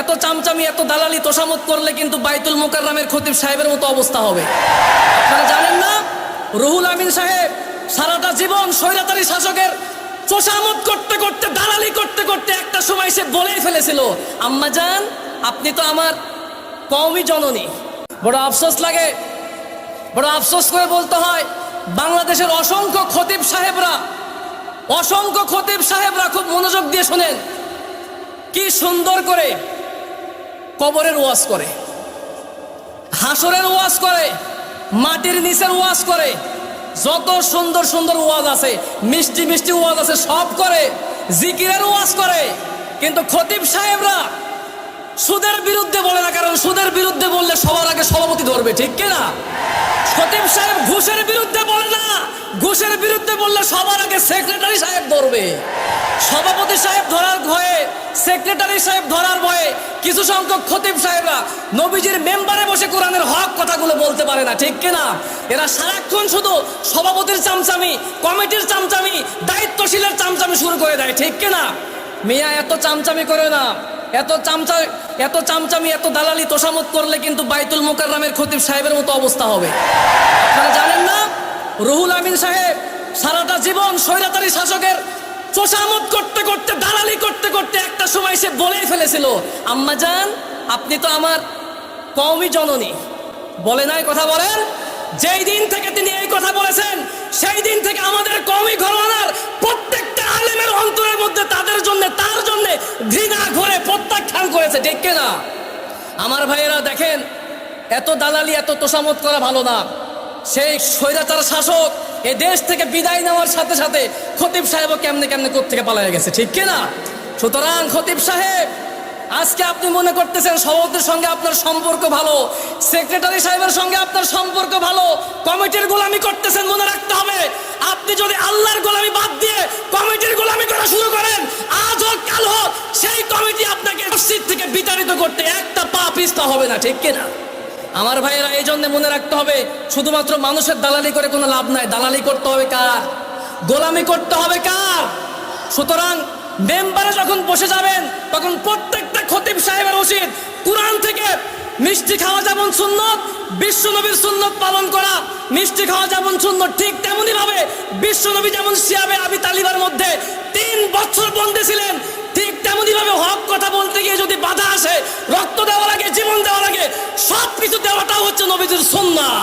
এত চামচামি, এত দালালি তোষামত করলে কিন্তু বাইতুল মোকাররামের খতিব সাহেবের মতো অবস্থা হবে। আপনারা জানেন না? রুহুল আমিন সাহেব সারাটা জীবন স্বৈরাচারী শাসকের তোষামত করতে করতে, দালালি করতে করতে একটা সময় সে বলেই ফেলেছিল, আম্মা জান, আপনি তো আমার কমই জননী। বড় আফসোস লাগে। বড় আফসোস করে বলতে হয়, বাংলাদেশের অসংখ্য খতিব সাহেবরা, অসংখ্য খতিব সাহেবরা খুব মনোযোগ দিয়ে শোনেন। কি সুন্দর করে কবরের ওয়াজ করে, হাসরের ওয়াজ করে, মাটির নিচের ওয়াজ করে, যত সুন্দর সুন্দর ওয়াজ আছে, মিষ্টি মিষ্টি ওয়াজ আছে, সব করে, জিকিরের ওয়াজ করে। কিন্তু খতিব সাহেবরা সুদের বিরুদ্ধে বলে না, কারণ সুদের বিরুদ্ধে বললে সবার আগে সভাপতি ধরবে, ঠিক কিনা? খতিব সাহেব ঘুষের বিরুদ্ধে ঘুষের বিরুদ্ধে বললে সবার আগে সেক্রেটারি সাহেব ধরবে। সভাপতি সাহেব ধরার ভয়ে সেক্রেটারি সাহেব ধরার ভয়ে কিছু সংখ্যক খতিব সাহেবরা নবীজির মেম্বারে বসে কোরআনের হক কথাগুলো বলতে পারে না, ঠিক কিনা? এরা সারাক্ষণ শুধু সভাপতির চামচামি, কমিটির চামচামি, দায়িত্বশীলের চামচামি শুরু করে দেয়, ঠিক কিনা? মিয়া, এত চামচামি করে না। এত চামচা, এত চামচামি, এত দালালি তোষামত করলে কিন্তু বাইতুল মোকাররামের খতিব সাহেবের মতো অবস্থা হবে। জানেন না? রুহুল আমিন সাহেব, সারাটা জীবন স্বৈরাচারী শাসকের তোষামত করতে করতে, দালালি করতে করতে একটা সময় সে বলেই ফেলেছিল, আম্মা জান, আপনি তো আমার কমই জননী। বলে নাই কথা বলেন। যেই দিন থেকে তিনি এই কথা বলেছেন, সেই দিন থেকে আমাদের কমই ঘরানার প্রত্যেকটা আলেমের অন্তরের মধ্যে তাদের জন্য, তার জন্য ঘৃণা ঘরে প্রত্যাখ্যান করেছে, ঠিক না আমার ভাইয়েরা দেখেন, এত দালালি, এত তোষামত করা ভালো না। সেই স্বৈরাচার শাসক এ দেশ থেকে বিদায় নেওয়ার সাথে সাথে খতিব সাহেবও কেমনে কেমনে থেকে পালায় গেছে, ঠিক কিনা সুতরাং খতিব সাহেব, আজকে আপনি মনে করতেছেন সভাপতির সঙ্গে আপনার সম্পর্ক ভালো, সেক্রেটারি সাহেবের সঙ্গে আপনার সম্পর্ক ভালো, কমিটির গোলামি করতেছেন মনে রাখতে হবে। আপনি যদি আল্লাহর গোলামি বাদ দিয়ে কমিটির গোলামি করা শুরু করেন, আজ হোক, কাল হোক, সেই কমিটি আপনাকে থেকে বিতাড়িত করতে একটা পা পিস্তা হবে না, ঠিক কিনা আমার ভাইয়েরা, এই জন্য মনে রাখতে হবে, শুধুমাত্র মানুষের দালালি করে কোনো লাভ নাই। দালালি করতে হবে কার? গোলামি করতে হবে কার? সুতরাং মেম্বারে যখন বসে যাবেন, তখন প্রত্যেকটা খতিব সাহেবের উচিত কোরআন থেকে মিষ্টি খাওয়া যেমন সুন্নত বিশ্ব নবীর সুন্নত পালন করা। মিষ্টি খাওয়া যেমন সুন্নত, ঠিক তেমনই ভাবে বিশ্ব নবী যেমন সিয়াবে আবি তালিবার মধ্যে তিন বছর বন্দী ছিলেন, ঠিক তেমনই ভাবে হক কথা বলতে গিয়ে যদি বাধা আসে, রক্ত সব কিছু দেওয়াটা হচ্ছে নবীজির সুন্নাহ।